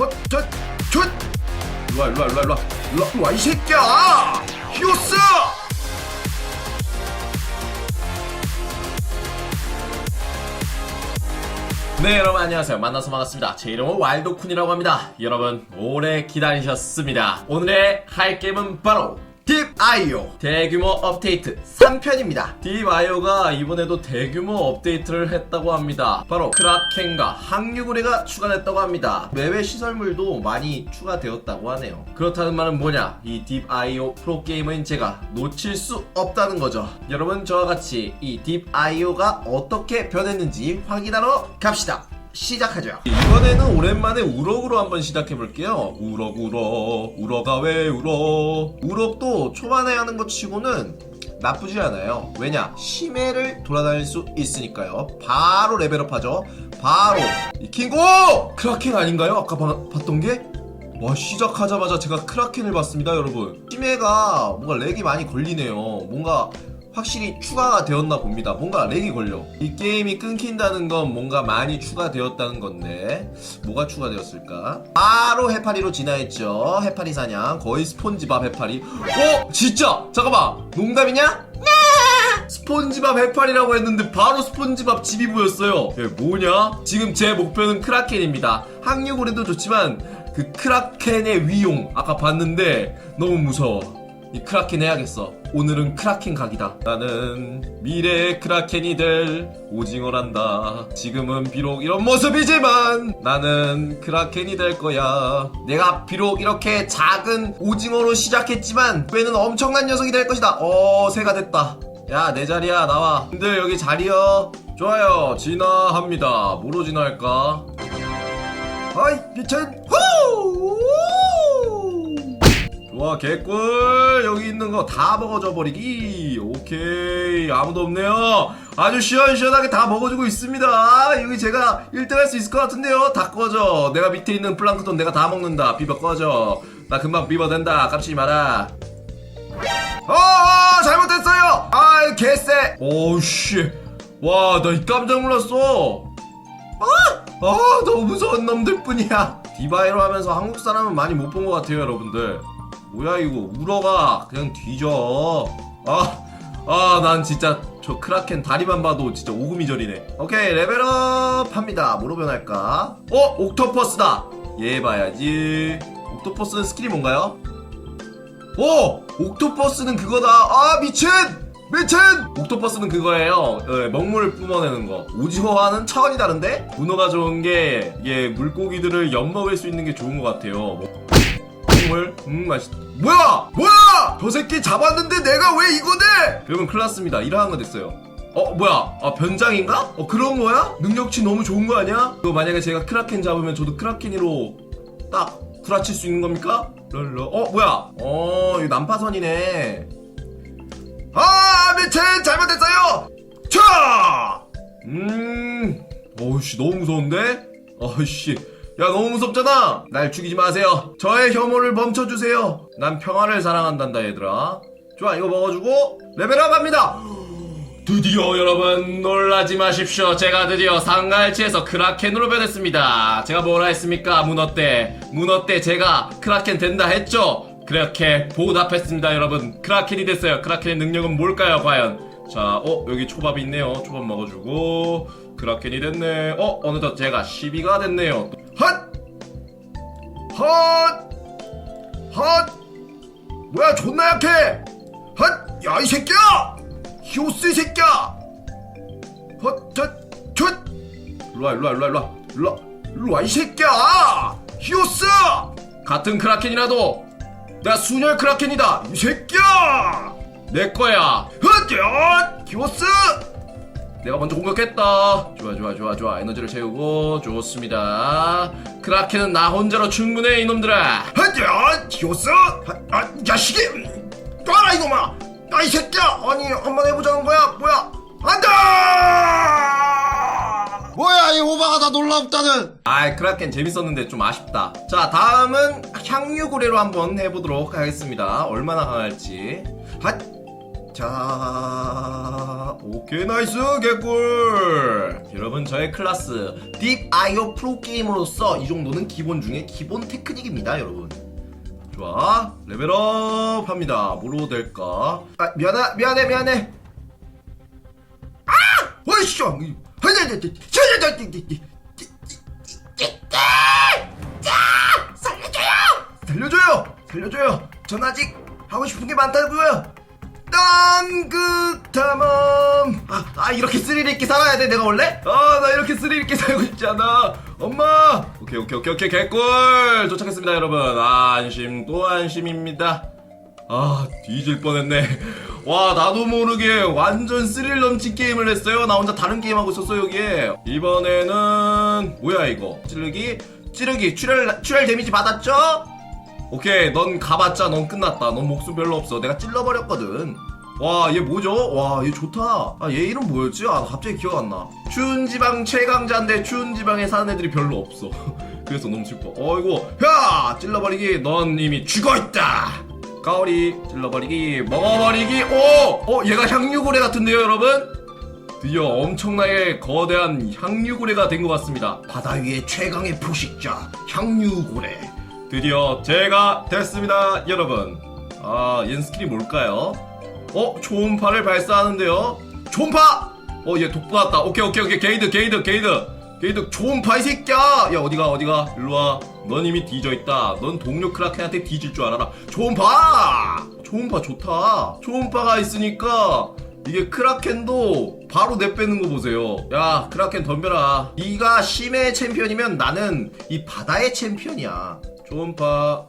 헛, 헛! 일로와, 일로와, 일로와, 일로와. 일로와, 일로와, 이 새끼야! 히오스! 네 여러분 안녕하세요 만나서 반갑습니다 제 이름은 와일드쿤이라고 합니다 여러분 오래 기다리셨습니다 오늘의 할 게임은 바로 딥아이오. 대규모 업데이트 3편입니다. 딥아이오가 이번에도 대규모 업데이트를 했다고 합니다. 바로 크라켄과 항류고래가 추가됐다고 합니다. 맵의 시설물도 많이 추가되었다고 하네요. 그렇다는 말은 뭐냐? 이 딥아이오 프로게이머인 제가 놓칠 수 없다는 거죠. 여러분 저와 같이 이 딥아이오가 어떻게 변했는지 확인하러 갑시다 시작하죠. 이번에는 오랜만에 우럭으로 한번 시작해 볼게요. 우럭 우럭 우럭아 왜 울어? 우럭도 초반에 하는 것 치고는 나쁘지 않아요. 왜냐? 심해를 돌아다닐 수 있으니까요. 바로 레벨업 하죠. 바로 이 킹고 크라켄 아닌가요? 아까 봐- 봤던 게? 와 시작하자마자 제가 크라켄을 봤습니다 여러분 심해가 뭔가 렉이 많이 걸리네요 뭔가 확실히 추가가 되었나 봅니다 뭔가 렉이 걸려 이 게임이 끊긴다는 건 뭔가 많이 추가되었다는 건데 뭐가 추가되었을까 바로 해파리로 진화했죠 해파리 사냥 거의 스폰지밥 해파리 어? 진짜 잠깐만 농담이냐? 스폰지밥 해파리라고 했는데 바로 스폰지밥 집이 보였어요. 이게 뭐냐? 지금 제 목표는 크라켄입니다. 항류고래도 좋지만 그 크라켄의 위용 아까 봤는데 너무 무서워. 이 크라켄 해야겠어. 오늘은 크라켄 각이다. 나는 미래의 크라켄이 될 오징어란다. 지금은 비록 이런 모습이지만 나는 크라켄이 될 거야. 내가 비록 이렇게 작은 오징어로 시작했지만 후에는 엄청난 녀석이 될 것이다. 어, 새가 됐다. 야, 내 자리야, 나와. 님들 여기 자리요. 좋아요, 진화합니다. 뭐로 진화할까? 아이, 미친, 후! 좋아, 개꿀. 여기 있는 거 다 먹어줘 버리기. 오케이, 아무도 없네요. 아주 시원시원하게 다 먹어주고 있습니다. 여기 제가 1등 할 수 있을 것 같은데요. 다 꺼져. 내가 밑에 있는 플랑크톤 내가 다 먹는다. 비벼 꺼져. 나 금방 비벼 된다. 깝치지 마라. 어, 어 잘못했어요. 아이 개쎄. 오씨. 와, 나 이 깜짝 놀랐어. 아, 아, 너무 무서운 놈들 뿐이야. 디바이로 하면서 한국 사람은 많이 못 본 것 같아요, 여러분들. 뭐야 이거 우러가 그냥 뒤져. 아, 아, 난 진짜 저 크라켄 다리만 봐도 진짜 오금이절이네. 오케이, 레벨업 합니다. 뭐로 변할까? 어, 옥토퍼스다. 얘 봐야지. 옥토퍼스는 스킬이 뭔가요? 오! 옥토퍼스는 그거다. 아, 미친! 미친! 옥토퍼스는 그거예요. 예, 먹물을 뿜어내는 거. 오징어와는 차원이 다른데? 문어가 좋은 게, 이게 물고기들을 엿먹을 수 있는 게 좋은 것 같아요. 뭐, 먹물? 음, 맛있, 뭐야! 뭐야! 저 새끼 잡았는데 내가 왜 이거네! 그러면 큰일 났습니다. 이러한 거 됐어요. 어, 뭐야? 아, 변장인가? 어, 그런 거야? 능력치 너무 좋은 거 아니야? 그 만약에 제가 크라켄 잡으면 저도 크라켄으로 딱 구라칠 수 있는 겁니까? 랄라. 어 뭐야? 어 이거 난파선이네. 아 미친 잘못했어요. 차. 음. 어우씨 너무 무서운데? 어우씨. 야 너무 무섭잖아. 날 죽이지 마세요. 저의 혐오를 멈춰주세요. 난 평화를 사랑한단다 얘들아. 좋아 이거 먹어주고 레벨업 합니다. 드디어 여러분 놀라지 마십시오. 제가 드디어 상갈치에서 크라켄으로 변했습니다. 제가 뭐라 했습니까? 문어 때. 문어 때 제가 크라켄 된다 했죠? 그렇게 보답했습니다, 여러분. 크라켄이 됐어요. 크라켄의 능력은 뭘까요, 과연? 자, 어, 여기 초밥이 있네요. 초밥 먹어주고. 크라켄이 됐네. 어, 어느덧 제가 12가 됐네요. 헛! 헛! 헛! 뭐야, 존나 약해! 헛! 야, 이 새끼야! 히오스 이 새끼야! 헛, 헛, 헛! 일로와, 일로와, 일로와, 일로와, 일로와, 일로와, 이 새끼야! 히오스! 같은 크라켄이라도 내가 순혈 크라켄이다! 이 새끼야! 내 거야! 헛, 헛! 히오스! 내가 먼저 공격했다. 좋아, 좋아, 좋아, 좋아. 에너지를 채우고 좋습니다. 크라켄은 나 혼자로 충분해, 이놈들아. 헛, 히오스! 아, 야식이! 놔라, 이놈아! 야, 이 새끼야! 아니, 한번 해보자는 거야? 뭐야? 안 돼! 뭐야 이 오바가 다 놀랍다는 아이, 크라켄 재밌었는데 좀 아쉽다. 자, 다음은 향유고래로 한번 해보도록 하겠습니다. 얼마나 강할지. 핫! 자 오케이 나이스 개꿀. 여러분 저의 클래스 딥 아이오 프로게이머로서 이 정도는 기본 중에 기본 테크닉입니다 여러분. 좋아 레벨업 합니다. 뭐로 될까? 아 미안해 미안해 미안해. 아! 어이씨 살려줘요! 살려줘요! 전 아직 하고 싶은 게 많다고요 딴극탐험 아, 아 이렇게 스릴 있게 살아야 돼 내가 원래? 아 나 이렇게 스릴 있게 살고 싶지 않아. 엄마! 오케이 오케이 오케이 오케이 개꿀! 도착했습니다 여러분. 아, 안심 또 안심입니다. 아 뒤질 뻔했네. 와 나도 모르게 완전 스릴 넘친 게임을 했어요. 나 혼자 다른 게임 하고 있었어 여기에. 이번에는 뭐야 이거? 찌르기? 찌르기. 출혈 출혈 데미지 받았죠? 오케이 넌 가봤자 넌 끝났다 넌 목숨 별로 없어 내가 찔러버렸거든 와 얘 뭐죠? 와 얘 좋다 아 얘 이름 뭐였지? 아 갑자기 기억 안나 추운 지방 최강자인데 추운 지방에 사는 애들이 별로 없어 그래서 너무 슬퍼 어이구 야 찔러버리기 넌 이미 죽어있다 까오리 찔러버리기 먹어버리기 오! 어 얘가 향유고래 같은데요 여러분? 드디어 엄청나게 거대한 향유고래가 된 것 같습니다. 바다 위의 최강의 포식자 향유고래. 드디어 제가 됐습니다, 여러분. 아, 얜 스킬이 뭘까요? 어, 초음파를 발사하는데요. 초음파! 어, 얘독 받았다. 오케이, 오케이, 오케이. 게이드, 게이드, 게이드. 게이드, 초음파 이 새끼야! 야, 어디가, 어디가? 일로와. 넌 이미 뒤져 있다. 넌 동료 크라켄한테 뒤질 줄 알아라. 초음파! 초음파 좋다. 초음파가 있으니까 이게 크라켄도 바로 내빼는 거 보세요. 야, 크라켄 덤벼라. 네가 심해 챔피언이면 나는 이 바다의 챔피언이야. 초음파.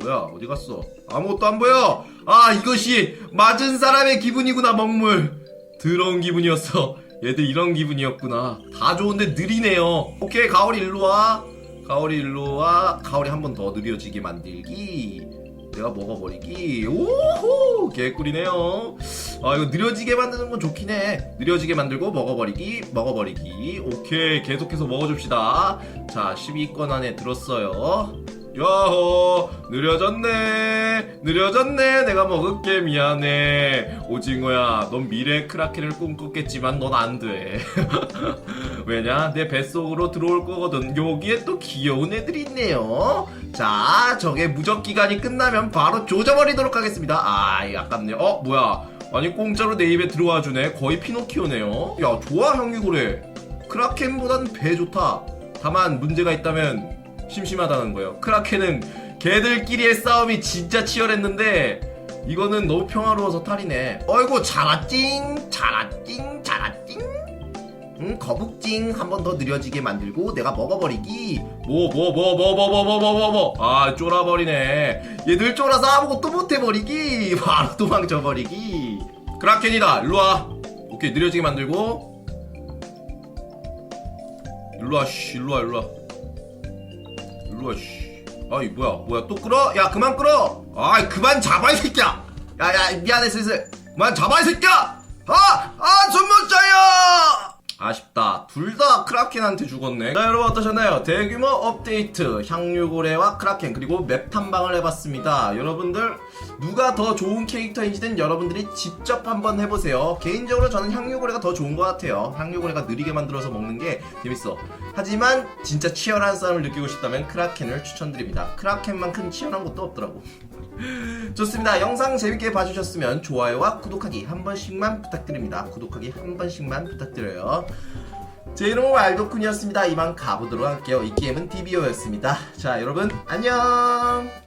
뭐야, 어디 갔어? 아무것도 안 보여! 아, 이것이 맞은 사람의 기분이구나, 먹물. 더러운 기분이었어. 얘들 이런 기분이었구나. 다 좋은데 느리네요. 오케이, 가오리 일로 와. 가오리 일로 와. 가오리 한 번 더 느려지게 만들기. 내가 먹어버리기. 오호! 개꿀이네요. 아, 이거 느려지게 만드는 건 좋긴 해. 느려지게 만들고 먹어버리기, 먹어버리기. 오케이, 계속해서 먹어줍시다. 자, 12권 안에 들었어요. 야호! 느려졌네! 느려졌네! 내가 먹을게, 미안해. 오징어야, 넌 미래 크라켄을 꿈꿨겠지만 넌 안 돼. 왜냐? 내 뱃속으로 들어올 거거든. 여기에 또 귀여운 애들이 있네요. 자, 저게 무적 기간이 끝나면 바로 조져버리도록 하겠습니다. 아, 이 아깝네요. 어, 뭐야? 아니, 공짜로 내 입에 들어와 주네. 거의 피노키오네요. 야, 좋아, 형이고래. 크라켄보단 배 좋다. 다만 문제가 있다면 심심하다는 거예요. 크라켄은 걔들끼리의 싸움이 진짜 치열했는데 이거는 너무 평화로워서 탈이네. 어이구 잘았징 잘았징 잘았징 응, 거북징 한번 더 느려지게 만들고 내가 먹어버리기. 뭐 뭐 뭐 뭐 뭐 뭐 뭐 뭐 뭐 아 쫄아버리네. 얘들 쫄아서 아무것도 못해버리기. 바로 도망쳐버리기. 크라켄이다 일로와. 오케이 느려지게 만들고. 일로와 씨 일로와 일로와 일로와 씨. 아이 뭐야 뭐야 또 끌어? 야 그만 끌어! 아이 그만 잡아 이 새끼야! 야야 미안해 슬슬. 그만 잡아 이 새끼야! 아아 손못 자요 아쉽다. 둘 다 크라켄한테 죽었네. 자, 여러분 어떠셨나요? 대규모 업데이트, 향유고래와 크라켄, 그리고 맵 탐방을 해봤습니다. 여러분들, 누가 더 좋은 캐릭터인지는 여러분들이 직접 한번 해보세요. 개인적으로 저는 향유고래가 더 좋은 것 같아요. 향유고래가 느리게 만들어서 먹는 게 재밌어. 하지만, 진짜 치열한 싸움을 느끼고 싶다면 크라켄을 추천드립니다. 크라켄만큼 치열한 것도 없더라고. 좋습니다. 영상 재밌게 봐주셨으면 좋아요와 구독하기 한 번씩만 부탁드립니다. 구독하기 한 번씩만 부탁드려요. 제 이름은 왈도쿤이었습니다. 이만 가보도록 할게요. 이 게임은 DBO였습니다. 자, 여러분, 안녕!